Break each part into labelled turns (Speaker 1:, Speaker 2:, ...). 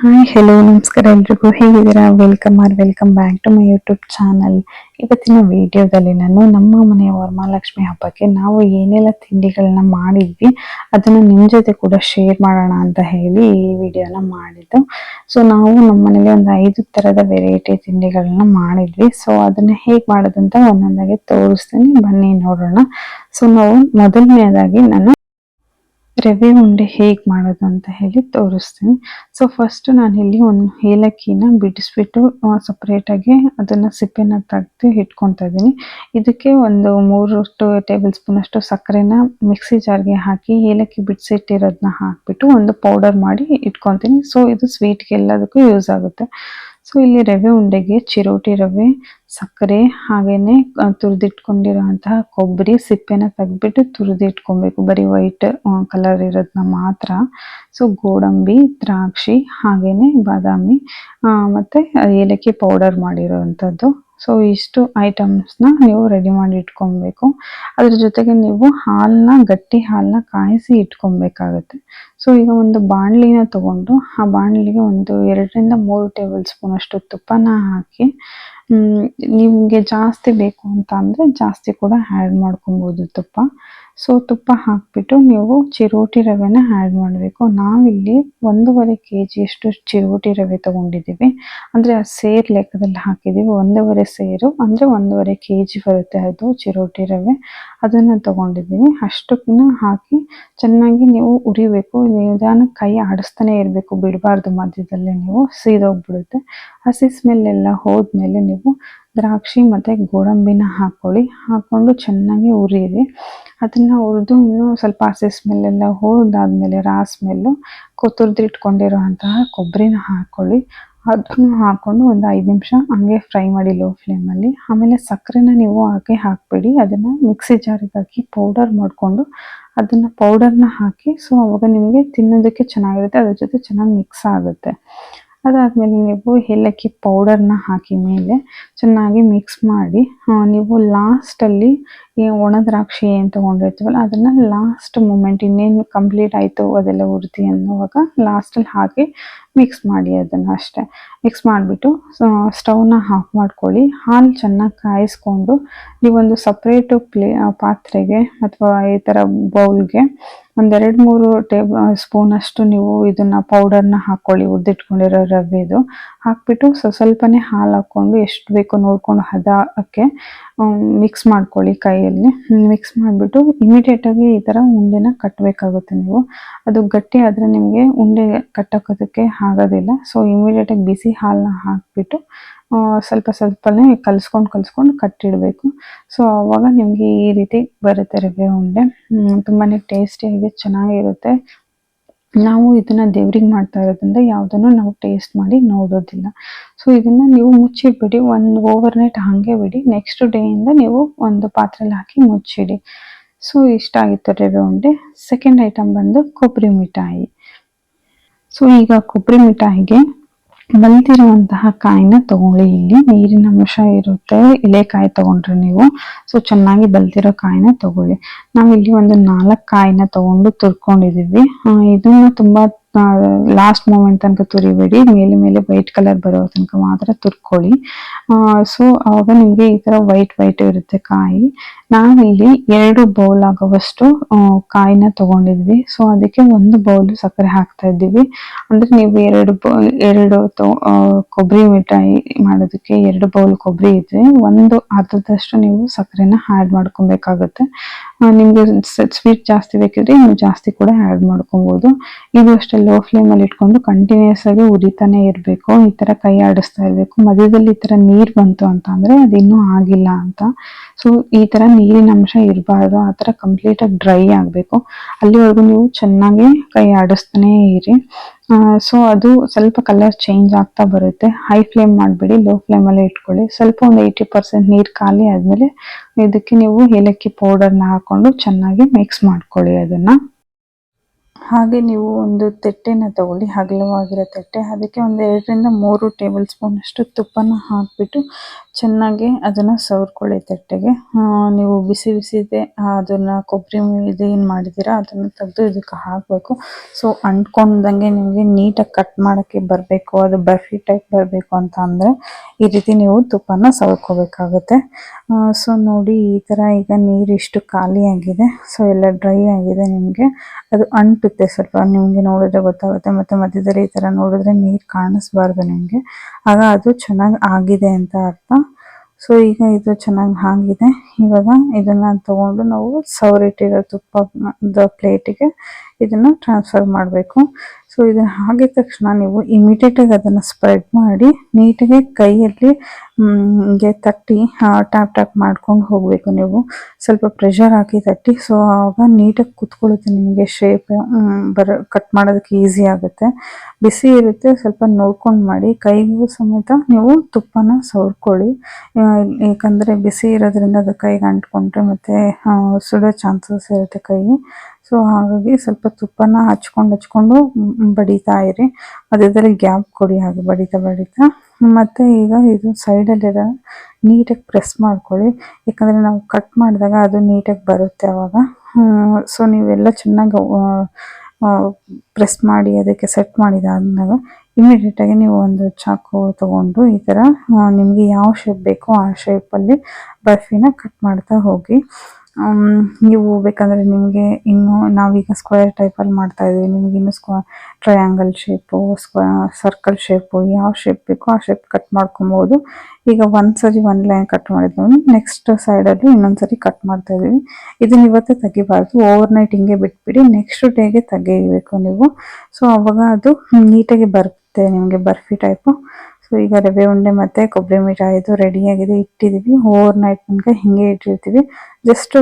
Speaker 1: Hi hello ನಮಸ್ಕಾರ ಎಲ್ರಿಗೂ. ಹೇಗಿದ್ದೀರಾ? Welcome are welcome back to my YouTube channel ಇವತ್ತಿನ ವಿಡಿಯೋದಲ್ಲಿ ನಾನು ನಮ್ಮ ಮನೆಯ ವರಮಹಾಲಕ್ಷ್ಮಿ ಹಬ್ಬಕ್ಕೆ ನಾವು ಏನೆಲ್ಲ ತಿಂಡಿಗಳನ್ನ ಮಾಡಿದ್ವಿ, ಅದನ್ನು ನಿಮ್ಮ ಜೊತೆ ಕೂಡ ಶೇರ್ ಮಾಡೋಣ ಅಂತ ಹೇಳಿ ಈ ವಿಡಿಯೋನ ಮಾಡಿದ್ದು. ಸೊ ನಾವು ನಮ್ಮ ಮನೇಲಿ ಒಂದು ಐದು ತರದ ವೆರೈಟಿ ತಿಂಡಿಗಳನ್ನ ಮಾಡಿದ್ವಿ. ಸೊ ಅದನ್ನ ಹೇಗೆ ಮಾಡೋದಂತ ಒಂದೊಂದಾಗಿ ತೋರಿಸ್ತೀನಿ. ಬನ್ನಿ ನೋಡೋಣ. ಸೊ ನಾವು ಮೊದಲನೇದಾಗಿ ನಾನು ರವೆ ಉಂಡೆ ಹೇಗೆ ಮಾಡೋದು ಅಂತ ಹೇಳಿ ತೋರಿಸ್ತೀನಿ. ಸೊ ಫಸ್ಟ್ ನಾನು ಇಲ್ಲಿ ಒಂದು ಏಲಕ್ಕಿನ ಬಿಡಿಸ್ಬಿಟ್ಟು ಸಪ್ರೇಟಾಗಿ ಅದನ್ನು ಸಿಪ್ಪೆನ ತೆಗೆದು ಇಟ್ಕೊತಾ ಇದ್ದೀನಿ. ಇದಕ್ಕೆ ಒಂದು ಮೂರು ಟೇಬಲ್ ಸ್ಪೂನಷ್ಟು ಸಕ್ಕರೆನ ಮಿಕ್ಸಿ ಜಾರ್ಗೆ ಹಾಕಿ, ಏಲಕ್ಕಿ ಬಿಡಿಸಿಟ್ಟಿರೋದನ್ನ ಹಾಕಿಬಿಟ್ಟು ಒಂದು ಪೌಡರ್ ಮಾಡಿ ಇಟ್ಕೊತೀನಿ ಸೊ ಇದು ಸ್ವೀಟ್ಗೆ ಎಲ್ಲದಕ್ಕೂ ಯೂಸ್ ಆಗುತ್ತೆ. ಸೊ ಇಲ್ಲಿ ರವೆ ಉಂಡೆಗೆ ಚಿರೋಟಿ ರವೆ, ಸಕ್ಕರೆ ಹಾಗೇನೆ ತುರಿದಿಟ್ಕೊಂಡಿರುವಂತಹ ಕೊಬ್ಬರಿ ಸಿಪ್ಪೆನ ತೆಗ್ದ್ಬಿಟ್ಟು ತುರಿದಿಟ್ಕೊಬೇಕು. ಬರೀ ವೈಟ್ ಕಲರ್ ಇರೋದನ್ನ ಮಾತ್ರ. ಸೊ ಗೋಡಂಬಿ, ದ್ರಾಕ್ಷಿ ಹಾಗೇನೆ ಬಾದಾಮಿ ಮತ್ತೆ ಏಲಕ್ಕಿ ಪೌಡರ್ ಮಾಡಿರೋವಂಥದ್ದು ಸೊ ಇಷ್ಟು ಐಟಮ್ಸ್ನ ನೀವು ರೆಡಿ ಮಾಡಿ ಇಟ್ಕೊಬೇಕು. ಅದ್ರ ಜೊತೆಗೆ ನೀವು ಹಾಲನ್ನ ಗಟ್ಟಿ ಹಾಲನ್ನ ಕಾಯಿಸಿ ಇಟ್ಕೊಬೇಕಾಗುತ್ತೆ. ಸೊ ಈಗ ಒಂದು ಬಾಣಲಿನ ತಗೊಂಡು, ಆ ಬಾಣಲಿಗೆ ಒಂದು ಎರಡರಿಂದ ಮೂರು ಟೇಬಲ್ ಸ್ಪೂನ್ ಅಷ್ಟು ತುಪ್ಪನ ಹಾಕಿ ನಿಮಗೆ ಜಾಸ್ತಿ ಬೇಕು ಅಂತ ಅಂದರೆ ಜಾಸ್ತಿ ಕೂಡ ಆ್ಯಡ್ ಮಾಡ್ಕೊಬೋದು ತುಪ್ಪ. ಸೊ ತುಪ್ಪ ಹಾಕಿಬಿಟ್ಟು ನೀವು ಚಿರೋಟಿ ರವೆನ ಆ್ಯಡ್ ಮಾಡಬೇಕು. ನಾವಿಲ್ಲಿ ಒಂದೂವರೆ ಕೆ ಜಿಯಷ್ಟು ಚಿರೋಟಿ ರವೆ ತೊಗೊಂಡಿದ್ದೀವಿ. ಅಂದರೆ ಆ ಸೇರು ಲೆಕ್ಕದಲ್ಲಿ ಹಾಕಿದ್ದೀವಿ. ಒಂದೂವರೆ ಸೇರು, ಅಂದರೆ ಒಂದೂವರೆ ಕೆ ಜಿ ಬರುತ್ತೆ ಅದು ಚಿರೋಟಿ ರವೆ. ಅದನ್ನು ತೊಗೊಂಡಿದ್ದೀವಿ. ಅಷ್ಟಕ್ಕನ್ನ ಹಾಕಿ ಚೆನ್ನಾಗಿ ನೀವು ಉರಿಬೇಕು ನಿಧಾನಕ್ಕೆ ಕೈ ಆಡಿಸ್ತಾನೆ ಇರಬೇಕು. ಬಿಡಬಾರ್ದು ಮಧ್ಯದಲ್ಲಿ ನೀವು, ಸೀದೋಗ್ಬಿಡುತ್ತೆ. ಹಸಿ ಸ್ಮೆಲ್ ಎಲ್ಲ ಹೋದ್ಮೇಲೆ ನೀವು ದ್ರಾಕ್ಷಿ ಮತ್ತು ಗೋಡಂಬಿನ ಹಾಕ್ಕೊಳ್ಳಿ ಹಾಕ್ಕೊಂಡು ಚೆನ್ನಾಗಿ ಉರಿಯಿರಿ ಅದನ್ನು ಹುರಿದು ಇನ್ನೂ ಸ್ವಲ್ಪ ಹಸಿ ಸ್ಮೆಲ್ಲೆಲ್ಲ ಹೋದಾದ್ಮೇಲೆ ರಾ ಸ್ಮೆಲ್ಲು ಕೊತ್ತುರ್ದು ಅಂತಹ ಕೊಬ್ಬರಿನ ಹಾಕ್ಕೊಳ್ಳಿ ಅದನ್ನು ಹಾಕ್ಕೊಂಡು ಒಂದು ಐದು ನಿಮಿಷ ಹಂಗೆ ಫ್ರೈ ಮಾಡಿ ಲೋ ಫ್ಲೇಮಲ್ಲಿ ಆಮೇಲೆ ಸಕ್ಕರೆನ ನೀವು ಹಾಗೆ ಹಾಕಬೇಡಿ. ಅದನ್ನು ಮಿಕ್ಸಿ ಜಾರಿಗೆ ಹಾಕಿ ಪೌಡರ್ ಮಾಡಿಕೊಂಡು ಅದನ್ನು ಪೌಡರ್ನ ಹಾಕಿ ಸೊ ಅವಾಗ ನಿಮಗೆ ತಿನ್ನೋದಕ್ಕೆ ಚೆನ್ನಾಗಿರುತ್ತೆ. ಅದ್ರ ಜೊತೆ ಚೆನ್ನಾಗಿ ಮಿಕ್ಸ್ ಆಗುತ್ತೆ. ಅದಾದಮೇಲೆ ನೀವು ಏಲಕ್ಕಿ ಪೌಡರ್ನ ಹಾಕಿ ಮೇಲೆ ಚೆನ್ನಾಗಿ ಮಿಕ್ಸ್ ಮಾಡಿ ನೀವು ಲಾಸ್ಟಲ್ಲಿ ಈ ಒಣ ದ್ರಾಕ್ಷಿ ಏನು ತಗೊಂಡಿರ್ತೀವಲ್ಲ, ಅದನ್ನು ಲಾಸ್ಟ್ ಮೂಮೆಂಟ್ ಇನ್ನೇನು ಕಂಪ್ಲೀಟ್ ಆಯಿತು ಅದೆಲ್ಲ ಉರಿತಿ ಅನ್ನುವಾಗ ಲಾಸ್ಟಲ್ಲಿ ಹಾಕಿ ಮಿಕ್ಸ್ ಮಾಡಿ ಅದನ್ನು ಅಷ್ಟೇ. ಮಿಕ್ಸ್ ಮಾಡಿಬಿಟ್ಟು ಸ್ಟವ್ನ ಆಫ್ ಮಾಡ್ಕೊಳ್ಳಿ. ಹಾಲು ಚೆನ್ನಾಗಿ ಕಾಯಿಸ್ಕೊಂಡು ನೀವೊಂದು ಸಪ್ರೇಟು ಪ್ಲೇ ಪಾತ್ರೆಗೆ ಅಥವಾ ಈ ಥರ ಬೌಲ್ಗೆ ಒಂದೆರಡು ಮೂರು ಟೇಬಲ್ ಸ್ಪೂನ್ ಅಷ್ಟು ನೀವು ಇದನ್ನು ಪೌಡರ್ನ ಹಾಕ್ಕೊಳ್ಳಿ ಉದ್ದಿಟ್ಕೊಂಡಿರೋ ರವೆದು ಹಾಕ್ಬಿಟ್ಟು ಸ್ವಲ್ಪನೇ ಹಾಲು ಹಾಕ್ಕೊಂಡು ಎಷ್ಟು ಬೇಕೋ ನೋಡಿಕೊಂಡು ಹದಕ್ಕೆ ಮಿಕ್ಸ್ ಮಾಡ್ಕೊಳ್ಳಿ ಕೈಯಲ್ಲಿ ಮಿಕ್ಸ್ ಮಾಡಿಬಿಟ್ಟು ಇಮಿಡಿಯೇಟಾಗಿ ಈ ಥರ ಉಂಡೆನ ಕಟ್ಟಬೇಕಾಗುತ್ತೆ ನೀವು. ಅದು ಗಟ್ಟಿ ಆದರೆ ನಿಮಗೆ ಉಂಡೆ ಕಟ್ಟೋಕೋದಕ್ಕೆ ಆಗೋದಿಲ್ಲ. ಸೊ ಇಮಿಡಿಯೇಟಾಗಿ ಬಿಸಿ ಹಾಲನ್ನ ಹಾಕಿಬಿಟ್ಟು ಸ್ವಲ್ಪ ಸ್ವಲ್ಪನೇ ಕಲಿಸ್ಕೊಂಡು ಕಲಿಸ್ಕೊಂಡು ಕಟ್ಟಿಡಬೇಕು. ಸೊ ಆವಾಗ ನಿಮಗೆ ಈ ರೀತಿ ಬರುತ್ತೆ ರವೆ ಉಂಡೆ. ತುಂಬಾ ಟೇಸ್ಟಿಯಾಗಿ ಚೆನ್ನಾಗಿರುತ್ತೆ. ನಾವು ಇದನ್ನ ದೇವ್ರಿಗೆ ಮಾಡ್ತಾ ಇರೋದ್ರಿಂದ ಯಾವುದನ್ನು ನಾವು ಟೇಸ್ಟ್ ಮಾಡಿ ನೋಡೋದಿಲ್ಲ. ಸೊ ಇದನ್ನ ನೀವು ಮುಚ್ಚಿಬಿಡಿ ಒಂದು ಓವರ್ ನೈಟ್ ಹಾಗೆ ಬಿಡಿ ನೆಕ್ಸ್ಟ್ ಇಂದ ನೀವು ಒಂದು ಪಾತ್ರೆಲಿ ಹಾಕಿ ಮುಚ್ಚಿಡಿ. ಸೊ ಇಷ್ಟ ಆಗಿತ್ತು ರವೆ ಉಂಡೆ. ಸೆಕೆಂಡ್ ಐಟಮ್ ಬಂದು ಕೊಬ್ಬರಿ ಮಿಠಾಯಿ. ಸೊ ಈಗ ಕೊಬ್ಬರಿ ಮಿಠಾಯಿಗೆ ಬಲ್ತಿರುವಂತಹ ಕಾಯಿನ ತಗೊಳ್ಳಿ. ಇಲ್ಲಿ ನೀರಿನ ಅಂಶ ಇರುತ್ತೆ. ಎಲೆಕಾಯಿ ತಗೊಂಡ್ರೆ ನೀವು. ಸೊ ಚೆನ್ನಾಗಿ ಬಲ್ತಿರೋ ಕಾಯಿನ ತಗೊಳ್ಳಿ. ನಾವಿಲ್ಲಿ ಒಂದು ನಾಲ್ಕು ಕಾಯಿನ ತಗೊಂಡು ತುರ್ಕೊಂಡಿದೀವಿ ಇದನ್ನ ತುಂಬಾ ಲಾಸ್ಟ್ ಮೂಮೆಂಟ್ ತನಕ ತುರಿಬೇಡಿ. ಮೇಲೆ ಮೇಲೆ ವೈಟ್ ಕಲರ್ ಬರೋ ತನಕ ಮಾತ್ರ ತುರ್ಕೊಳ್ಳಿ. ಸೊ ಆವಾಗ ನಿಮಗೆ ಈ ತರ ವೈಟ್ ವೈಟ್ ಇರುತ್ತೆ ಕಾಯಿ. ನಾವಿಲ್ಲಿ ಎರಡು ಬೌಲ್ ಆಗುವಷ್ಟು ಕಾಯಿನ ತಗೊಂಡಿದ್ವಿ. ಸೊ ಅದಕ್ಕೆ ಒಂದು ಬೌಲ್ ಸಕ್ಕರೆ ಹಾಕ್ತಾ ಇದ್ದೀವಿ. ಅಂದ್ರೆ ನೀವು ಎರಡು ಎರಡು ಕೊಬ್ಬರಿ ಮಿಠಾಯಿ ಮಾಡೋದಕ್ಕೆ ಎರಡು ಬೌಲ್ ಕೊಬ್ಬರಿ ಇದ್ರೆ ಒಂದು ಅರ್ಧದಷ್ಟು ನೀವು ಸಕ್ಕರೆನ ಆ್ಯಡ್ ಮಾಡ್ಕೊಬೇಕಾಗುತ್ತೆ. ನಿಮಗೆ ಸ್ವೀಟ್ ಜಾಸ್ತಿ ಬೇಕಿದ್ರೆ ನೀವು ಜಾಸ್ತಿ ಕೂಡ ಆ್ಯಡ್ ಮಾಡ್ಕೊಬೋದು. ಇದು ಅಷ್ಟೇ ಲೋ ಫ್ಲೇಮಲ್ಲಿ ಇಟ್ಕೊಂಡು ಕಂಟಿನ್ಯೂಸ್ ಆಗಿ ಉರಿತಾನೆ ಇರಬೇಕು. ಈ ತರ ಕೈ ಆಡಿಸ್ತಾ ಇರಬೇಕು. ಮಧ್ಯದಲ್ಲಿ ಈ ಥರ ನೀರು ಬಂತು ಅಂತ ಅಂದರೆ ಅದು ಇನ್ನೂ ಆಗಿಲ್ಲ ಅಂತ. ಸೊ ಈ ತರ ನೀರಿನ ಅಂಶ ಇರಬಾರ್ದು. ಆ ಥರ ಕಂಪ್ಲೀಟ್ ಆಗಿ ಡ್ರೈ ಆಗಬೇಕು. ಅಲ್ಲಿವರೆಗೂ ನೀವು ಚೆನ್ನಾಗಿ ಕೈ ಆಡಿಸ್ತಾನೆ ಇರಿ. ಸೊ ಅದು ಸ್ವಲ್ಪ ಕಲರ್ ಚೇಂಜ್ ಆಗ್ತಾ ಬರುತ್ತೆ. ಹೈ ಫ್ಲೇಮ್ ಮಾಡಬೇಡಿ ಲೋ ಫ್ಲೇಮಲ್ಲೇ ಇಟ್ಕೊಳ್ಳಿ. ಸ್ವಲ್ಪ ಒಂದು ಏಯ್ಟಿ ಪರ್ಸೆಂಟ್ ನೀರು ಖಾಲಿ ಆದಮೇಲೆ ಇದಕ್ಕೆ ನೀವು ಏಲಕ್ಕಿ ಪೌಡರ್ನ ಹಾಕೊಂಡು ಚೆನ್ನಾಗಿ ಮಿಕ್ಸ್ ಮಾಡ್ಕೊಳ್ಳಿ ಅದನ್ನು. ಹಾಗೆ ನೀವು ಒಂದು ತಟ್ಟೆನ ತಗೊಳ್ಳಿ ಅಗಲವಾಗಿರೋ ತಟ್ಟೆ. ಅದಕ್ಕೆ ಒಂದು ಎರಡರಿಂದ ಮೂರು ಟೇಬಲ್ ಸ್ಪೂನ್ ಅಷ್ಟು ತುಪ್ಪನ ಹಾಕಿಬಿಟ್ಟು ಚೆನ್ನಾಗಿ ಅದನ್ನ ಸವರ್ಕೊಳ್ಳಿ ತಟ್ಟೆಗೆ. ನೀವು ಬಿಸಿ ಬಿಸಿ ಅದನ್ನು ಕೊಬ್ಬರಿ ಇದು, ಏನು ಮಾಡಿದ್ದೀರಾ, ಅದನ್ನ ತೆಗೆದು ಇದಕ್ಕೆ ಹಾಕಬೇಕು. ಸೊ ಅಂಟ್ಕೊಂಡಂಗೆ ನಿಮಗೆ ನೀಟಾಗಿ ಕಟ್ ಮಾಡೋಕ್ಕೆ ಬರಬೇಕು, ಅದು ಬರ್ಫಿ ಟೈಪ್ ಬರಬೇಕು ಅಂತ ಅಂದರೆ ಈ ರೀತಿ ನೀವು ತುಪ್ಪನ ಸವರ್ಕೋಬೇಕಾಗುತ್ತೆ. ಸೊ ನೋಡಿ ಈ ಥರ ಈಗ ನೀರು ಇಷ್ಟು ಖಾಲಿಯಾಗಿದೆ. ಸೊ ಎಲ್ಲ ಡ್ರೈ ಆಗಿದೆ ನಿಮಗೆ. ಅದು ಅಂಟುತ್ತೆ ಸ್ವಲ್ಪ ನಿಮಗೆ ನೋಡಿದ್ರೆ ಗೊತ್ತಾಗುತ್ತೆ. ಮತ್ತೆ ಮಧ್ಯದಲ್ಲಿ ಈ ತರ ನೋಡಿದ್ರೆ ನೀರ್ ಕಾಣಿಸ್ಬಾರ್ದು ನಿಮ್ಗೆ. ಆಗ ಅದು ಚೆನ್ನಾಗಿ ಆಗಿದೆ ಅಂತ ಅರ್ಥ. ಸೊ ಈಗ ಇದು ಚೆನ್ನಾಗಿ ಆಗಿದೆ. ಇವಾಗ ಇದನ್ನ ತಗೊಂಡು ನಾವು ಸವರಿಟ್ಟಿರೋ ತುಪ್ಪದ ಪ್ಲೇಟಿಗೆ ಇದನ್ನ ಟ್ರಾನ್ಸ್ಫರ್ ಮಾಡಬೇಕು. ಸೊ ಇದನ್ನ ಹಾಗೆ ತಕ್ಷಣ ನೀವು ಇಮಿಡಿಯೇಟ್ ಆಗಿ ಅದನ್ನ ಸ್ಪ್ರೆಡ್ ಮಾಡಿ ನೀಟಾಗಿ ಕೈಯಲ್ಲಿ ಹಿಂಗೆ ತಟ್ಟಿ ಟ್ಯಾಪ್ ಟ್ಯಾಪ್ ಮಾಡ್ಕೊಂಡು ಹೋಗಬೇಕು ನೀವು. ಸ್ವಲ್ಪ ಪ್ರೆಷರ್ ಹಾಕಿ ತಟ್ಟಿ. ಸೊ ಆವಾಗ ನೀಟಾಗಿ ಕುತ್ಕೊಳ್ಳುತ್ತೆ ನಿಮಗೆ ಶೇಪ್ ಬರ ಕಟ್ ಮಾಡೋದಕ್ಕೆ ಈಸಿ ಆಗುತ್ತೆ. ಬಿಸಿ ಇರುತ್ತೆ, ಸ್ವಲ್ಪ ನೋಡ್ಕೊಂಡು ಮಾಡಿ. ಕೈಗೂ ಸಮೇತ ನೀವು ತುಪ್ಪನ ಸವರ್ಕೊಳ್ಳಿ. ಯಾಕಂದ್ರೆ ಬಿಸಿ ಇರೋದ್ರಿಂದ ಅದು ಕೈಗೆ ಅಂಟ್ಕೊಂಡ್ರೆ ಮತ್ತೆ ಸುಡೋ ಚಾನ್ಸಸ್ ಇರುತ್ತೆ ಕೈಗೆ. ಸೊ ಹಾಗಾಗಿ ಸ್ವಲ್ಪ ತುಪ್ಪನ ಹಚ್ಕೊಂಡು ಹಚ್ಕೊಂಡು ಬಡಿತಾ ಇರಿ. ಮಧ್ಯದಲ್ಲಿ ಗ್ಯಾಪ್ ಕೊಡಿ, ಹಾಗೆ ಬಡಿತಾ ಬಡಿತಾ. ಮತ್ತೆ ಈಗ ಇದು ಸೈಡಲ್ಲಿರೋ ನೀಟಾಗಿ ಪ್ರೆಸ್ ಮಾಡ್ಕೊಳ್ಳಿ. ಯಾಕಂದ್ರೆ ನಾವು ಕಟ್ ಮಾಡಿದಾಗ ಅದು ನೀಟಾಗಿ ಬರುತ್ತೆ ಅವಾಗ. ಸೊ ನೀವೆಲ್ಲ ಚೆನ್ನಾಗಿ ಪ್ರೆಸ್ ಮಾಡಿ, ಅದಕ್ಕೆ ಸೆಟ್ ಮಾಡಿದಾದ್ಮೇಲೆ ಇಮಿಡಿಯೇಟಾಗಿ ನೀವು ಒಂದು ಚಾಕು ತಗೊಂಡು ಈ ಥರ ನಿಮಗೆ ಯಾವ ಶೇಪ್ ಬೇಕೋ ಆ ಶೇಪಲ್ಲಿ ಬರ್ಫಿನ ಕಟ್ ಮಾಡ್ತಾ ಹೋಗಿ. ನೀವು ಬೇಕಂದ್ರೆ ನಿಮಗೆ ಇನ್ನು ನಾವೀಗ ಸ್ಕ್ವೇರ್ ಟೈಪಲ್ಲಿ ಮಾಡ್ತಾ ಇದ್ದೀವಿ ನಿಮ್ಗೆ ಇನ್ನು square triangle shape square circle shape ಯಾವ ಶೇಪ್ ಬೇಕೋ ಆ ಶೇಪ್ ಕಟ್ ಮಾಡ್ಕೊಬೋದು. ಈಗ ಒಂದ್ ಸರಿ ಒಂದ್ ಲೈನ್ ಕಟ್ ಮಾಡಿದ್ವಿ. ನೆಕ್ಸ್ಟ್ ಸೈಡಲ್ಲಿ ಇನ್ನೊಂದ್ಸರಿ ಕಟ್ ಮಾಡ್ತಾ ಇದ್ದೀವಿ ಇದನ್ನ ಇವತ್ತೇ ತೆಗಿಬಾರ್ದು. ಓವರ್ ನೈಟ್ ಹಿಂಗೆ ಬಿಟ್ಬಿಡಿ. ನೆಕ್ಸ್ಟ್ ಡೇಗೆ ತೆಗಿಬೇಕು ನೀವು. ಸೊ ಅವಾಗ ಅದು ನೀಟಾಗಿ ಬರುತ್ತೆ ನಿಮಗೆ ಬರ್ಫಿ ಟೈಪು ಸೊ ಈಗ ರವೆ ಉಂಡೆ ಮತ್ತೆ ಕೊಬ್ಬರಿ ಮಿಠಾಯಿ ಇದು ರೆಡಿ ಆಗಿದೆ. ಇಟ್ಟಿದೀವಿ. ಓವರ್ ನೈಟ್ ತನಕ ಹಿಂಗೆ ಇಟ್ಟಿರ್ತೀವಿ. ಜಸ್ಟ್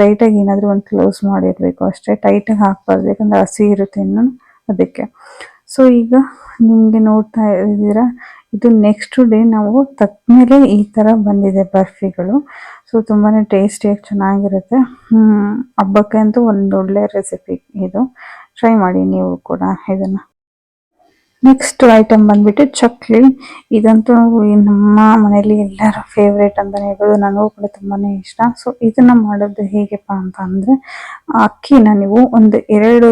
Speaker 1: ಲೈಟಾಗಿ ಏನಾದರೂ ಒಂದು ಕ್ಲೋಸ್ ಮಾಡಿರ್ಬೇಕು ಅಷ್ಟೇ. ಟೈಟಾಗಿ ಹಾಕ್ಬಾರ್ದು. ಯಾಕಂದ್ರೆ ಹಸಿ ಇರುತ್ತೆ ಇನ್ನೂ ಅದಕ್ಕೆ. ಸೊ ಈಗ ನಿಮಗೆ ನೋಡ್ತಾ ಇದ್ದೀರಾ, ಇದು ನೆಕ್ಸ್ಟ್ ಡೇ ನಾವು ತಕ್ಮೇಲೆ ಈ ಥರ ಬಂದಿದೆ ಬರ್ಫಿಗಳು. ಸೊ ತುಂಬಾನೇ ಟೇಸ್ಟಿಯಾಗಿ ಚೆನ್ನಾಗಿರುತ್ತೆ. ಹಬ್ಬಕ್ಕೆ ಅಂತೂ ಒಂದು ಒಳ್ಳೆ ರೆಸಿಪಿ ಇದು. ಟ್ರೈ ಮಾಡಿ ನೀವು ಕೂಡ ಇದನ್ನ. ನೆಕ್ಸ್ಟ್ ಐಟಮ್ ಬಂದ್ಬಿಟ್ಟು ಚಕ್ಲಿ ಇದಂತೂ ನಮ್ಮ ಮನೆಯಲ್ಲಿ ಎಲ್ಲರ ಫೇವ್ರೇಟ್ ಅಂತ ಹೇಳ್ಬೋದು. ನನಗೂ ಕೂಡ ತುಂಬಾನೇ ಇಷ್ಟ. ಸೊ ಇದನ್ನ ಮಾಡೋದು ಹೇಗೆಪ್ಪ ಅಂತ ಅಂದ್ರೆ ಅಕ್ಕಿನ ನೀವು ಒಂದು ಎರಡು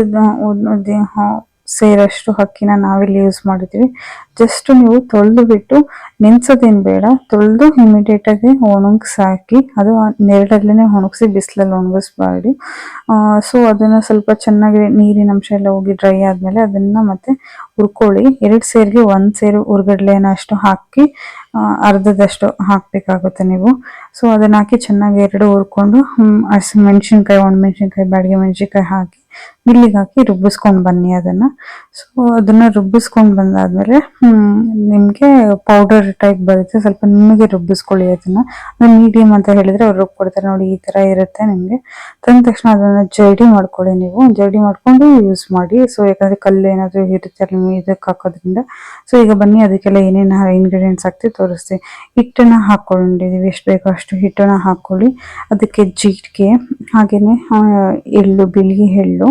Speaker 1: ಸೇರಷ್ಟು ಅಕ್ಕಿನ ನಾವಿಲ್ಲಿ ಯೂಸ್ ಮಾಡಿದ್ವಿ ಜಸ್ಟ್ ನೀವು ತೊಳೆದು ಬಿಟ್ಟು ನೆನ್ಸೋದೇನು ಬೇಡ. ತೊಳೆದು ಇಮಿಡಿಯೇಟಾಗಿ ಒಣಗಿಸಾಕಿ ಅದು ನೆರಳಲ್ಲೇ ಒಣಗಿಸಿ ಬಿಸಿಲಲ್ಲಿ ಒಣಗಿಸ್ಬಾರ್ದು. ಸೊ ಅದನ್ನು ಸ್ವಲ್ಪ ಚೆನ್ನಾಗಿ ನೀರಿನ ಅಂಶ ಎಲ್ಲ ಹೋಗಿ ಡ್ರೈ ಆದಮೇಲೆ ಅದನ್ನ ಮತ್ತೆ ಹುರ್ಕೊಳ್ಳಿ. ಎರಡು ಸೇರಿಗೆ ಒಂದು ಸೇರು ಹುರ್ಗಡ್ಲೆನ ಅಷ್ಟು ಹಾಕಿ ಅರ್ಧದಷ್ಟು ಹಾಕಬೇಕಾಗುತ್ತೆ ನೀವು. ಸೊ ಅದನ್ನ ಹಾಕಿ ಚೆನ್ನಾಗಿ ಎರಡು ಹುರ್ಕೊಂಡು ಹಸಿ ಮೆಣಸಿನ್ಕಾಯಿ ಒಣ ಮೆಣಸಿನ್ಕಾಯಿ ಬಾಡಿಗೆ ಮೆಣಸಿನ್ಕಾಯಿ ಹಾಕಿ ಮಿಲ್ಲಿಗೆ ಹಾಕಿ ರುಬ್ಬಿಸ್ಕೊಂಡು ಬನ್ನಿ ಅದನ್ನ. ಸೊ ಅದನ್ನ ರುಬ್ಬಿಸ್ಕೊಂಡು ಬಂದಾದ್ಮೇಲೆ ನಿಮಗೆ ಪೌಡರ್ ಟೈಪ್ ಬರುತ್ತೆ. ಸ್ವಲ್ಪ ನಿಮಗೆ ರುಬ್ಬಿಸ್ಕೊಳ್ಳಿ ಅದನ್ನ. ಮೀಡಿಯಮ್ ಅಂತ ಹೇಳಿದರೆ ಅವ್ರು ರುಬ್ಕೊಡ್ತಾರೆ. ನೋಡಿ, ಈ ತರ ಇರುತ್ತೆ ನಿಮಗೆ. ತಂದ ತಕ್ಷಣ ಅದನ್ನ ಜಡಿ ಮಾಡ್ಕೊಳ್ಳಿ ನೀವು. ಜಡಿ ಮಾಡ್ಕೊಂಡು ಯೂಸ್ ಮಾಡಿ. ಸೊ ಯಾಕಂದ್ರೆ ಕಲ್ಲು ಏನಾದ್ರು ಇರುತ್ತೆ, ಅಲ್ಲಿ ಇದಕ್ಕೆ ಹಾಕೋದ್ರಿಂದ. ಸೊ ಈಗ ಬನ್ನಿ, ಅದಕ್ಕೆಲ್ಲ ಏನೇನು ಇಂಗ್ರೀಡಿಯೆಂಟ್ಸ್ ಹಾಕ್ತೀವಿ ತೋರಿಸ್ತೀವಿ ಹಿಟ್ಟನ್ನ ಹಾಕ್ಕೊಂಡಿದ್ದೀವಿ ಎಷ್ಟು ಬೇಕೋ ಅಷ್ಟು ಹಿಟ್ಟನ್ನ ಹಾಕೊಳ್ಳಿ. ಅದಕ್ಕೆ ಜೀರಿಗೆ, ಹಾಗೇನೆ ಎಳ್ಳು, ಬಿಳಿ ಎಳ್ಳು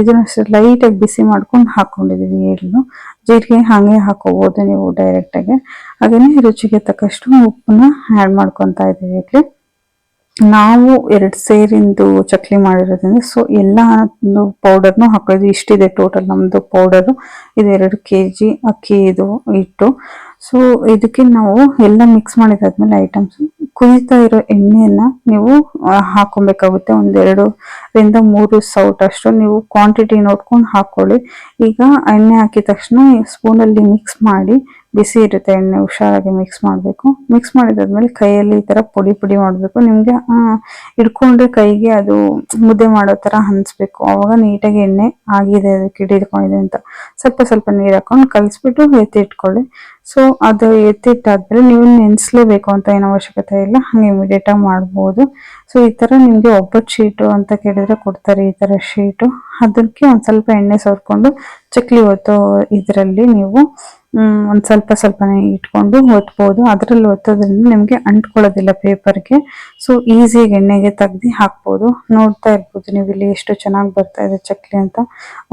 Speaker 1: ಇದನ್ನ ಲೈಟಾಗಿ ಬಿಸಿ ಮಾಡ್ಕೊಂಡು ಹಾಕೊಂಡಿದ್ದೀವಿ ಎಳ್ಳು ಜೀರಿಗೆ ಹಾಗೆ ಹಾಕೋಬಹುದು ನೀವು ಡೈರೆಕ್ಟ್ ಆಗಿ. ಹಾಗೇನೆ ರುಚಿಗೆ ತಕ್ಕಷ್ಟು ಉಪ್ಪನ್ನ ಆ್ಯಡ್ ಮಾಡ್ಕೊತಾ ಇದ್ದೀವಿ ಇಲ್ಲಿ. ನಾವು ಎರಡು ಸೇರಿಂದು ಚಕ್ಲಿ ಮಾಡಿರೋದ್ರಿಂದ ಸೊ ಎಲ್ಲ ಪೌಡರ್ನು ಹಾಕೋದು, ಇಷ್ಟಿದೆ ಟೋಟಲ್ ನಮ್ಮದು ಪೌಡರು ಇದು ಎರಡು ಕೆ ಜಿ ಅಕ್ಕಿ ಇದು ಹಿಟ್ಟು ಸೊ ಇದಕ್ಕೆ ನಾವು ಎಲ್ಲ ಮಿಕ್ಸ್ ಮಾಡಿದಾದ್ಮೇಲೆ ಐಟಮ್ಸ್ ಕುದೀತಾ ಇರೋ ಎಣ್ಣೆಯನ್ನ ನೀವು ಹಾಕೊಬೇಕಾಗುತ್ತೆ. ಒಂದೆರಡು ಒಂದೆರಡರಿಂದ ಮೂರು ಸೌಟ್ ಅಷ್ಟು ನೀವು ಕ್ವಾಂಟಿಟಿ ನೋಡ್ಕೊಂಡು ಹಾಕೊಳ್ಳಿ. ಈಗ ಎಣ್ಣೆ ಹಾಕಿದ ತಕ್ಷಣ ಸ್ಪೂನಲ್ಲಿ ಮಿಕ್ಸ್ ಮಾಡಿ ಬಿಸಿ ಇರುತ್ತೆ, ಎಣ್ಣೆ ಹುಷಾರಾಗಿ ಮಿಕ್ಸ್ ಮಾಡಬೇಕು. ಮಿಕ್ಸ್ ಮಾಡಿದಾದ್ಮೇಲೆ ಕೈಯಲ್ಲಿ ಈ ಥರ ಪುಡಿ ಪುಡಿ ಮಾಡಬೇಕು. ನಿಮಗೆ ಹಿಡ್ಕೊಂಡ್ರೆ ಕೈಗೆ ಅದು ಮುದ್ದೆ ಮಾಡೋ ಥರ ಹಂಚಬೇಕು ಆವಾಗ ನೀಟಾಗಿ ಎಣ್ಣೆ ಆಗಿದೆ, ಅದಕ್ಕೆ ಹಿಡಿದುಕೊಂಡಿದೆ ಅಂತ. ಸ್ವಲ್ಪ ಸ್ವಲ್ಪ ನೀರು ಹಾಕೊಂಡು ಕಲಿಸ್ಬಿಟ್ಟು ಎತ್ತಿಟ್ಕೊಳ್ಳಿ ಸೊ ಅದು ಎತ್ತಿಟ್ಟಾದ್ಮೇಲೆ ನೀವು ನೆನೆಸ್ಲೇಬೇಕು ಅಂತ ಏನು ಅವಶ್ಯಕತೆ ಇಲ್ಲ. ಹಂಗೆ ಇಮಿಡಿಯೇಟಾಗಿ ಮಾಡ್ಬೋದು. ಸೊ ಈ ಥರ ನಿಮಗೆ ಒಬ್ಬಟ್ಟು ಶೀಟು ಅಂತ ಕೇಳಿದರೆ ಕೊಡ್ತಾರೆ ಈ ಥರ ಶೀಟು ಅದಕ್ಕೆ ಒಂದು ಸ್ವಲ್ಪ ಎಣ್ಣೆ ಸವರ್ಕೊಂಡು ಚಕ್ಲಿ ಹೊತ್ತು ಇದರಲ್ಲಿ ನೀವು ಒಂದ್ ಸ್ವಲ್ಪ ಸ್ವಲ್ಪನೇ ಇಟ್ಕೊಂಡು ಒತ್ಬೋದು. ಅದರಲ್ಲಿ ಒತ್ತೋದ್ರಿಂದ ನಿಮಗೆ ಅಂಟ್ಕೊಳ್ಳೋದಿಲ್ಲ ಪೇಪರ್ಗೆ ಸೊ ಈಸಿಯಾಗಿ ಎಣ್ಣೆಗೆ ತೆಗ್ದು ಹಾಕ್ಬೋದು. ನೋಡ್ತಾ ಇರ್ಬೋದು ನೀವು ಇಲ್ಲಿ ಎಷ್ಟು ಚೆನ್ನಾಗಿ ಬರ್ತಾ ಇದೆ ಚಕ್ಲಿ ಅಂತ.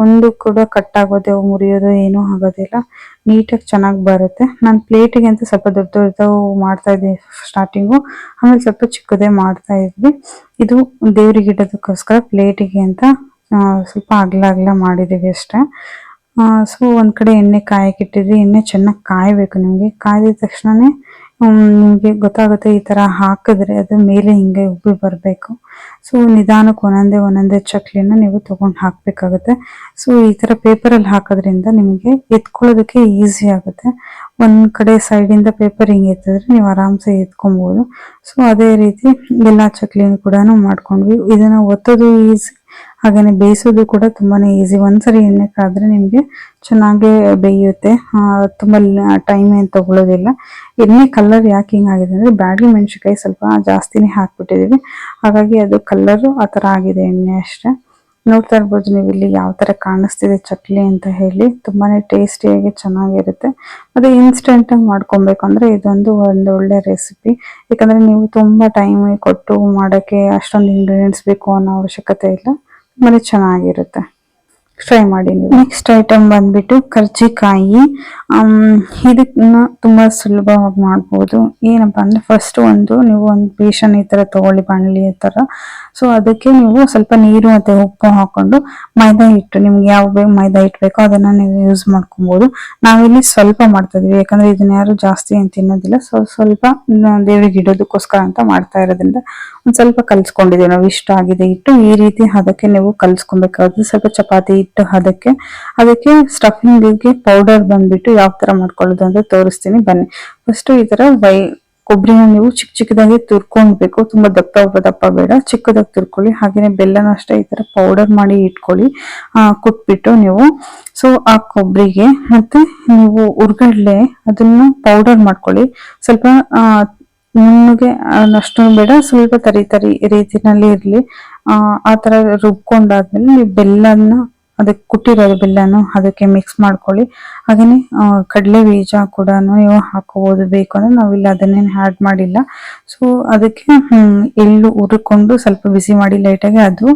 Speaker 1: ಒಂದು ಕೂಡ ಕಟ್ ಆಗೋದೇ ಮುರಿಯೋದು ಏನೂ ಆಗೋದಿಲ್ಲ. ನೀಟಾಗಿ ಚೆನ್ನಾಗಿ ಬರುತ್ತೆ. ನಾನು ಪ್ಲೇಟಿಗೆ ಅಂತ ಸ್ವಲ್ಪ ದೊಡ್ಡ ದೊಡ್ಡದು ಮಾಡ್ತಾ ಇದ್ದೆ ಸ್ಟಾರ್ಟಿಂಗು ಆಮೇಲೆ ಸ್ವಲ್ಪ ಚಿಕ್ಕದೇ ಮಾಡ್ತಾ ಇದ್ವಿ. ಇದು ದೇವ್ರಿಗೆ ಇಡೋದಕ್ಕೋಸ್ಕರ ಪ್ಲೇಟಿಗೆ ಅಂತ ಸ್ವಲ್ಪ ಅಗಲ ಅಗಲ ಮಾಡಿದ್ದೀವಿ ಅಷ್ಟೇ. ಸೊ ಒಂದ್ ಕಡೆ ಎಣ್ಣೆ ಕಾಯಕ್ಕೆ ಇಟ್ಟಿದ್ರಿ ಎಣ್ಣೆ ಚೆನ್ನಾಗಿ ಕಾಯಬೇಕು ನಿಮಗೆ. ಕಾಯ್ದ ತಕ್ಷಣನೇ ನಿಮಗೆ ಗೊತ್ತಾಗುತ್ತೆ ಈ ತರ ಹಾಕಿದ್ರೆ ಅದು ಮೇಲೆ ಹಿಂಗೆ ಉಬ್ಬಿ ಬರಬೇಕು. ಸೊ ನಿಧಾನಕ್ಕೆ ಒಂದೊಂದೇ ಒಂದೊಂದೇ ಚಕ್ಲಿನ ನೀವು ತಗೊಂಡು ಹಾಕ್ಬೇಕಾಗುತ್ತೆ. ಸೊ ಈ ತರ ಪೇಪರಲ್ಲಿ ಹಾಕೋದ್ರಿಂದ ನಿಮಗೆ ಎತ್ಕೊಳ್ಳೋದಕ್ಕೆ ಈಸಿ ಆಗುತ್ತೆ. ಒಂದ್ ಕಡೆ ಸೈಡ್ ಇಂದ ಪೇಪರ್ ಹಿಂಗೆ ಎತ್ತಿದ್ರೆ ನೀವು ಆರಾಮ್ಸೆ ಎತ್ಕೊಬಹುದು ಸೊ ಅದೇ ರೀತಿ ಎಲ್ಲಾ ಚಕ್ಲಿನ ಕೂಡ ಮಾಡ್ಕೊಂಡ್ವಿ. ಇದನ್ನ ಒತ್ತೋದು ಈಸಿ ಹಾಗೇನೆ ಬೇಯಿಸೋದು ಕೂಡ ತುಂಬಾನೇ ಈಸಿ ಒಂದ್ಸರಿ ಎಣ್ಣೆ ಕಾದ್ರೆ ನಿಮಗೆ ಚೆನ್ನಾಗಿ ಬೇಯುತ್ತೆ. ತುಂಬ ತುಂಬಾ ಟೈಮ್ ಏನು ತಗೊಳ್ಳೋದಿಲ್ಲ ಎಣ್ಣೆ ಕಲರ್ ಯಾಕೆ ಹಿಂಗಾಗಿದೆ ಅಂದ್ರೆ ಬ್ಯಾಡಗಿ ಮೆಣಸಿನ್ಕಾಯಿ ಸ್ವಲ್ಪ ಜಾಸ್ತಿನೇ ಹಾಕ್ಬಿಟ್ಟಿದ್ದೀವಿ ಹಾಗಾಗಿ ಅದು ಕಲರ್ ಆ ಥರ ಆಗಿದೆ ಎಣ್ಣೆ ಅಷ್ಟೇ. ನೋಡ್ತಾ ಇರ್ಬೋದು ನೀವು ಇಲ್ಲಿ ಯಾವ ತರ ಕಾಣಿಸ್ತಿದೆ ಚಕ್ಲಿ ಅಂತ ಹೇಳಿ. ತುಂಬಾನೇ ಟೇಸ್ಟಿಯಾಗಿ ಚೆನ್ನಾಗಿರುತ್ತೆ. ಮತ್ತು ಇನ್ಸ್ಟೆಂಟಾಗಿ ಮಾಡ್ಕೊಬೇಕು ಅಂದ್ರೆ ಇದೊಂದು ಒಂದು ಒಳ್ಳೆ ರೆಸಿಪಿ ಯಾಕಂದ್ರೆ ನೀವು ತುಂಬಾ ಟೈಮ್ ಕೊಟ್ಟು ಮಾಡೋಕ್ಕೆ ಅಷ್ಟೊಂದು ಇಂಗ್ರೀಡಿಯೆಂಟ್ಸ್ ಬೇಕು ಅನ್ನೋ ಅವಶ್ಯಕತೆ ಇಲ್ಲ. ತುಂಬಾನೇ ಚೆನ್ನಾಗಿರುತ್ತೆ. ಟ್ರೈ ಮಾಡಿ ನೀವು. ನೆಕ್ಸ್ಟ್ ಐಟಮ್ ಬಂದ್ಬಿಟ್ಟು ಕರ್ಜಿಕಾಯಿ. ಇದನ್ನ ತುಂಬಾ ಸುಲಭವಾಗಿ ಮಾಡ್ಬೋದು. ಏನಪ್ಪ ಅಂದ್ರೆ ಫಸ್ಟ್ ಒಂದು ನೀವು ಒಂದು ಬೇಷನ್ ಈ ತರ ತಗೊಳ್ಳಿ, ಬಾಣಲಿ ಈ ತರ. ಸೊ ಅದಕ್ಕೆ ನೀವು ಸ್ವಲ್ಪ ನೀರು ಮತ್ತೆ ಉಪ್ಪು ಹಾಕೊಂಡು ಮೈದಾ ಹಿಟ್ಟು, ನಿಮ್ಗೆ ಯಾವ ಮೈದಾ ಹಿಟ್ಟು ಬೇಕೋ ಅದನ್ನ ನೀವು ಯೂಸ್ ಮಾಡ್ಕೊಬಹುದು ನಾವಿಲ್ಲಿ ಸ್ವಲ್ಪ ಮಾಡ್ತಾ ಇದೀವಿ. ಯಾಕಂದ್ರೆ ಇದನ್ನ ಯಾರು ಜಾಸ್ತಿ ಏನು ತಿನ್ನೋದಿಲ್ಲ. ಸೊ ಸ್ವಲ್ಪ ದೇವ್ರಿಗೆ ಇಡೋದಕ್ಕೋಸ್ಕರ ಅಂತ ಮಾಡ್ತಾ ಇರೋದ್ರಿಂದ ಒಂದ್ ಸ್ವಲ್ಪ ಕಲ್ಸ್ಕೊಂಡಿದೀವಿ. ನಾವು ಇಷ್ಟ ಆಗಿದೆ ಇಟ್ಟು ಈ ರೀತಿ ಅದಕ್ಕೆ ನೀವು ಕಲ್ಸ್ಕೊಬೇಕಾಗುತ್ತೆ. ಸ್ವಲ್ಪ ಚಪಾತಿ ಹಿಟ್ಟು ಅದಕ್ಕೆ ಅದಕ್ಕೆ ಸ್ಟಫಿಂಗಿಗೆ ಪೌಡರ್ ಬಂದ್ಬಿಟ್ಟು ಯಾವ ಥರ ಮಾಡ್ಕೊಳ್ಳೋದು ಅಂತ ತೋರಿಸ್ತೀನಿ. ಬನ್ನಿ. ಫಸ್ಟು ಈ ಥರ ವೈ ಕೊಬ್ಬರಿನ ನೀವು ಚಿಕ್ಕ ಚಿಕ್ಕದಾಗಿ ತುರ್ಕೊಂಡ್ಬೇಕು ತುಂಬ ದಪ್ಪ ದಪ್ಪ ಬೇಡ. ಚಿಕ್ಕದಾಗಿ ತುರ್ಕೊಳ್ಳಿ. ಹಾಗೆಯೇ ಬೆಲ್ಲನ ಅಷ್ಟೇ ಈ ಥರ ಪೌಡರ್ ಮಾಡಿ ಇಟ್ಕೊಳ್ಳಿ. ಕುಟ್ಬಿಟ್ಟು ನೀವು. ಸೊ ಆ ಕೊಬ್ಬರಿಗೆ ಮತ್ತೆ ನೀವು ಉರ್ಗಡ್ಲೆ ಅದನ್ನು ಪೌಡರ್ ಮಾಡ್ಕೊಳ್ಳಿ. ಸ್ವಲ್ಪ ನುಣ್ಣಗೆ ಅಷ್ಟೊಂದು ಬೇಡ. ಸ್ವಲ್ಪ ತರಿ ತರಿ ರೀತಿನಲ್ಲಿ ಇರಲಿ. ಆ ಥರ ರುಬ್ಕೊಂಡಾದ್ಮೇಲೆ ನೀವು ಬೆಲ್ಲನ ಅದಕ್ಕೆ ಕುಟ್ಟಿರೋ ಬೆಲ್ಲನು ಅದಕ್ಕೆ ಮಿಕ್ಸ್ ಮಾಡ್ಕೊಳ್ಳಿ. ಹಾಗೇನೆ ಕಡಲೆ ಬೀಜ ಕೂಡ ನೀವು ಹಾಕೋಬಹುದು ಬೇಕು ಅಂದ್ರೆ ನಾವಿಲ್ಲಿ ಅದನ್ನೇನು ಆ್ಯಡ್ ಮಾಡಿಲ್ಲ. ಸೊ ಅದಕ್ಕೆ ಎಳ್ಳು ಹುರ್ಕೊಂಡು ಸ್ವಲ್ಪ ಬಿಸಿ ಮಾಡಿ ಲೈಟಾಗಿ ಅದು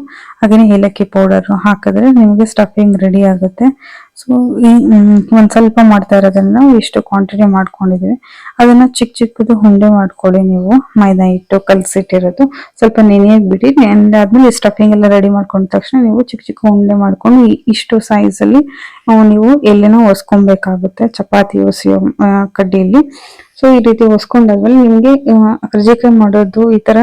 Speaker 1: ಹಾಗೇನೆ ಏಲಕ್ಕಿ ಪೌಡರ್ ಹಾಕಿದ್ರೆ ನಿಮಗೆ ಸ್ಟಫಿಂಗ್ ರೆಡಿ ಆಗುತ್ತೆ. ಸೊ ಈ ಒಂದು ಸ್ವಲ್ಪ ಮಾಡ್ತಾ ಇರೋದನ್ನ ನಾವು ಇಷ್ಟು ಕ್ವಾಂಟಿಟಿ ಮಾಡ್ಕೊಂಡಿದ್ದೀವಿ ಅದನ್ನ ಚಿಕ್ಕ ಚಿಕ್ಕದು ಹುಂಡೆ ಮಾಡ್ಕೊಳ್ಳಿ ನೀವು, ಮೈದಾ ಹಿಟ್ಟು ಕಲಸಿಟ್ಟಿರೋದು. ಸ್ವಲ್ಪ ನೆನೆಯಾಗಿ ಬಿಡಿ ನೆನೆದಾದ್ಮೇಲೆ ಸ್ಟಫಿಂಗ್ ಎಲ್ಲ ರೆಡಿ ಮಾಡ್ಕೊಂಡ ತಕ್ಷಣ ನೀವು ಚಿಕ್ಕ ಚಿಕ್ಕ ಉಂಡೆ ಮಾಡ್ಕೊಂಡು ಇಷ್ಟು ಸೈಜಲ್ಲಿ ನೀವು ಎಲ್ಲೇನೋ ಒಸ್ಕೊಬೇಕಾಗುತ್ತೆ ಚಪಾತಿ ಒಸಿಯೋ ಕಡ್ಡಿಯಲ್ಲಿ. ಸೊ ಈ ರೀತಿ ಹೊಸ್ಕೊಂಡಾದ್ಮೇಲೆ ನಿಮಗೆ ಕರ್ಜಿಕಾಯಿ ಮಾಡೋದು ಈ ತರ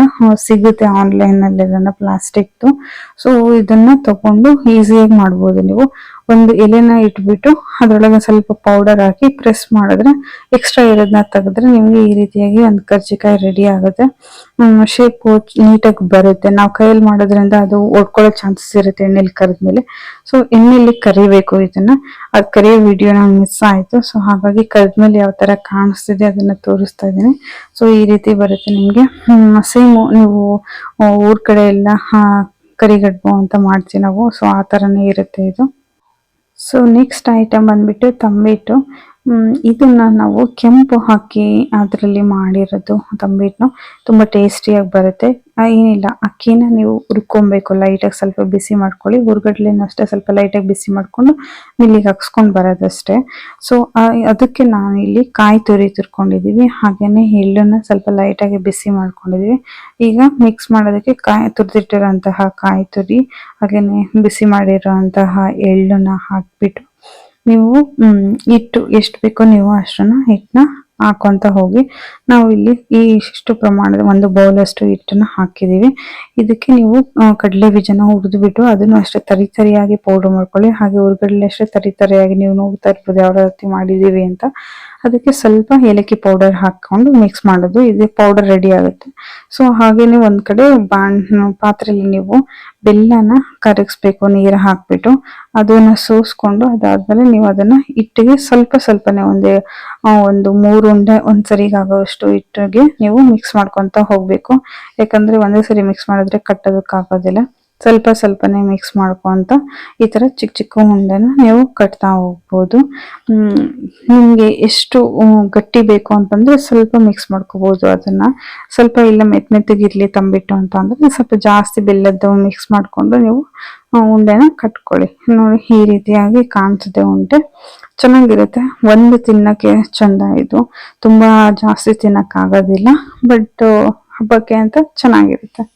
Speaker 1: ಸಿಗುತ್ತೆ ಆನ್ಲೈನ್ ಅಲ್ಲಿ ಅದನ್ನ ಪ್ಲಾಸ್ಟಿಕ್ದು ಸೊ ಇದನ್ನ ತಗೊಂಡು ಈಸಿಯಾಗಿ ಮಾಡ್ಬೋದು ನೀವು. ಒಂದು ಎಲೆನ ಇಟ್ಬಿಟ್ಟು ಅದರೊಳಗೆ ಸ್ವಲ್ಪ ಪೌಡರ್ ಹಾಕಿ ಪ್ರೆಸ್ ಮಾಡಿದ್ರೆ ಎಕ್ಸ್ಟ್ರಾ ಇರೋದನ್ನ ತೆಗೆದ್ರೆ ನಿಮಗೆ ಈ ರೀತಿಯಾಗಿ ಒಂದು ಕರ್ಜಿಕಾಯಿ ರೆಡಿ ಆಗುತ್ತೆ. ಶೇಪ್ ನೀಟಾಗಿ ಬರುತ್ತೆ. ನಾವು ಕೈಯಲ್ಲಿ ಮಾಡೋದ್ರಿಂದ ಅದು ಒಡ್ಕೊಳ್ಳೋ ಚಾನ್ಸಸ್ ಇರುತ್ತೆ ಎಣ್ಣೆಲಿ ಕರೆದ್ಮೇಲೆ. ಸೊ ಎಣ್ಣೆಲಿ ಕರಿಬೇಕು ಇದನ್ನ. ಅದು ಕರಿಯೋ ವಿಡಿಯೋ ನಂಗೆ ಮಿಸ್ ಆಯಿತು. ಸೊ ಹಾಗಾಗಿ ಕರೆದ್ಮೇಲೆ ಯಾವ ತರ ಕಾಣಿಸ್ತಿದೆ ಅದನ್ನ ತೋರಿಸ್ತಾ ಇದ್ದೀನಿ. ಸೊ ಈ ರೀತಿ ಬರುತ್ತೆ ನಿಮಗೆ. ಸೇಮು ನೀವು, ಊರ ಕಡೆ ಎಲ್ಲ ಕರಿಗಡ್ಬು ಅಂತ ಮಾಡ್ತೀವಿ ನಾವು. ಸೊ ಆ ತರನೇ ಇರುತ್ತೆ ಇದು. ಸೊ ನೆಕ್ಸ್ಟ್ ಐಟಮ್ ಬಂದ್ಬಿಟ್ಟು ತಂಬಿಟ್ಟು ಇದನ್ನ ನಾವು ಕೆಂಪು ಹಾಕಿ ಅದರಲ್ಲಿ ಮಾಡಿರೋದು ತಂಬಿಟ್ಟು ತುಂಬಾ ಟೇಸ್ಟಿಯಾಗಿ ಬರುತ್ತೆ. ಏನಿಲ್ಲ, ಅಕ್ಕಿನ ನೀವು ಹುರ್ಕೊಬೇಕು. ಲೈಟಾಗಿ ಸ್ವಲ್ಪ ಬಿಸಿ ಮಾಡ್ಕೊಳ್ಳಿ. ಹುರ್ಗಡ್ಲೆನ ಅಷ್ಟೇ ಸ್ವಲ್ಪ ಲೈಟಾಗಿ ಬಿಸಿ ಮಾಡ್ಕೊಂಡು ಮಿಲ್ಲಿಗೆ ಹಾಕ್ಸ್ಕೊಂಡು ಬರೋದಷ್ಟೇ. ಸೊ ಅದಕ್ಕೆ ನಾವು ಇಲ್ಲಿ ಕಾಯಿ ತುರಿ ತುರ್ಕೊಂಡಿದ್ದೀವಿ ಹಾಗೆಯೇ ಎಳ್ಳನ್ನ ಸ್ವಲ್ಪ ಲೈಟಾಗಿ ಬಿಸಿ ಮಾಡ್ಕೊಂಡಿದ್ದೀವಿ ಈಗ ಮಿಕ್ಸ್ ಮಾಡೋದಕ್ಕೆ ಕಾಯಿ ತುರಿದಿಟ್ಟಿರೋಂತಹ ಕಾಯಿ ತುರಿ ಹಾಗೆಯೇ ಬಿಸಿ ಮಾಡಿರೋಂತಹ ಎಳ್ಳನ್ನ ಹಾಕ್ಬಿಟ್ಟು ನೀವು ಹಿಟ್ಟು ಎಷ್ಟು ಬೇಕೋ ನೀವು ಅಷ್ಟನ್ನ ಹಿಟ್ಟನ್ನ ಹಾಕೊಂತ ಹೋಗಿ, ನಾವು ಇಲ್ಲಿ ಈ ಇಷ್ಟು ಪ್ರಮಾಣದ ಒಂದು ಬೌಲ್ ಅಷ್ಟು ಹಿಟ್ಟನ್ನ ಹಾಕಿದೀವಿ ಇದಕ್ಕೆ ನೀವು ಕಡಲೆ ಬೀಜನ ಹುರಿದು ಬಿಟ್ಟು ಅದನ್ನು ಅಷ್ಟೇ ತರಿ ತರಿಯಾಗಿ ಪೌಡರ್ ಮಾಡ್ಕೊಳ್ಳಿ. ಹಾಗೆ ಹುರ್ಗಡ್ಲೆ ಅಷ್ಟೇ ತರಿ ತರಿಯಾಗಿ ನೀವು ನೋವು ತರ್ಬೋದು ಯಾವ ರೀತಿ ಮಾಡಿದ್ದೀವಿ ಅಂತ. ಅದಕ್ಕೆ ಸ್ವಲ್ಪ ಏಲಕ್ಕಿ ಪೌಡರ್ ಹಾಕ್ಕೊಂಡು ಮಿಕ್ಸ್ ಮಾಡೋದು. ಇದು ಪೌಡರ್ ರೆಡಿ ಆಗುತ್ತೆ. ಸೊ ಹಾಗೇನೆ ಒಂದು ಕಡೆ ಬಾಣ್ ಪಾತ್ರೆಯಲ್ಲಿ ನೀವು ಬೆಲ್ಲನ ಕರಗಿಸ್ಬೇಕು, ನೀರು ಹಾಕ್ಬಿಟ್ಟು. ಅದನ್ನು ಸೋಸ್ಕೊಂಡು ಅದಾದಮೇಲೆ ನೀವು ಅದನ್ನು ಹಿಟ್ಟಿಗೆ ಸ್ವಲ್ಪ ಸ್ವಲ್ಪನೇ ಒಂದೇ ಒಂದು ಮೂರು ಉಂಡೆ ಒಂದು ಸರಿಗಾಗೋಷ್ಟು ಹಿಟ್ಟಿಗೆ ನೀವು ಮಿಕ್ಸ್ ಮಾಡ್ಕೊತಾ ಹೋಗಬೇಕು. ಯಾಕಂದರೆ ಒಂದೇ ಸರಿ ಮಿಕ್ಸ್ ಮಾಡಿದ್ರೆ ಕಟ್ಟೋದಕ್ಕಾಗೋದಿಲ್ಲ. ಸ್ವಲ್ಪ ಸ್ವಲ್ಪನೇ ಮಿಕ್ಸ್ ಮಾಡ್ಕೊತ ಈ ಥರ ಚಿಕ್ಕ ಚಿಕ್ಕ ಉಂಡೆನ ನೀವು ಕಟ್ತಾ ಹೋಗ್ಬೋದು. ನಿಮಗೆ ಎಷ್ಟು ಗಟ್ಟಿ ಬೇಕು ಅಂತಂದರೆ ಸ್ವಲ್ಪ ಮಿಕ್ಸ್ ಮಾಡ್ಕೋಬೋದು ಅದನ್ನ. ಸ್ವಲ್ಪ ಇಲ್ಲ ಮೆತ್ತ ಮೆತ್ತಗಿರಲಿ ತಂಬಿಟ್ಟು ಅಂತ ಅಂದರೆ ಸ್ವಲ್ಪ ಜಾಸ್ತಿ ಬೆಲ್ಲದ್ದು ಮಿಕ್ಸ್ ಮಾಡಿಕೊಂಡು ನೀವು ಉಂಡೆನ ಕಟ್ಕೊಳ್ಳಿ. ನೋಡಿ, ಈ ರೀತಿಯಾಗಿ ಕಾಣಿಸುತ್ತೆ ಉಂಡೆ. ಚೆನ್ನಾಗಿರುತ್ತೆ. ಒಂದು ತಿನ್ನಕ್ಕೆ ಚೆಂದ ಇದು. ತುಂಬ ಜಾಸ್ತಿ ತಿನ್ನೋಕ್ಕಾಗೋದಿಲ್ಲ. ಬಟ್ ಹಬ್ಬಕ್ಕೆ ಅಂತ ಚೆನ್ನಾಗಿರುತ್ತೆ.